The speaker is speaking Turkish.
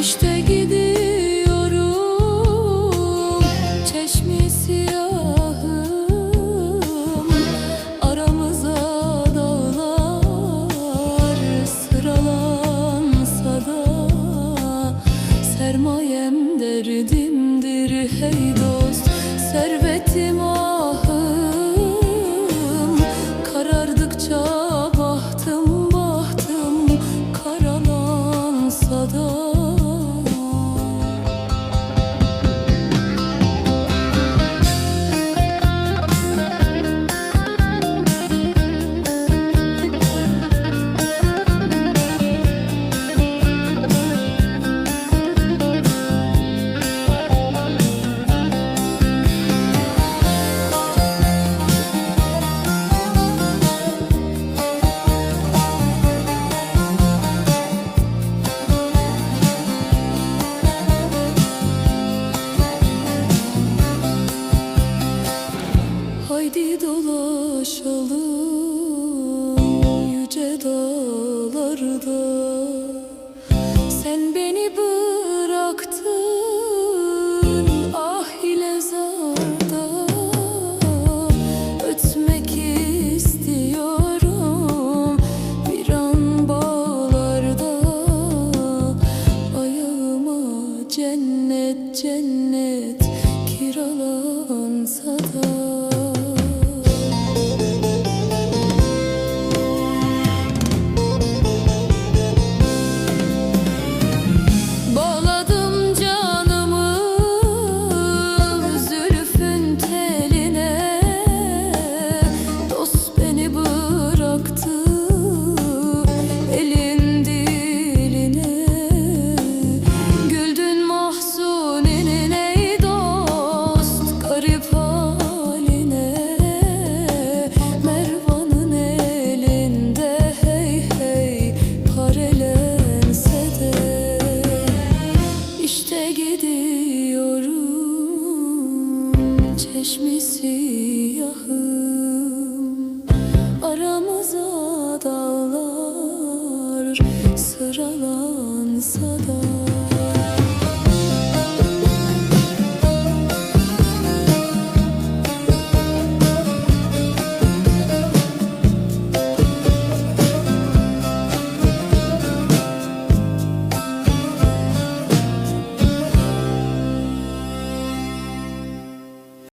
İşte gidiyorum çeşmi siyahım todo. Haydi dolaşalım yüce dağlarda. Sen beni bıraktın ah ile zarda. Ötmek istiyorum bir an bağlarda. Ayağıma cennet cennet kiralansa da gidiyorum çeşmi siyahım Aramıza dağlar sıralansa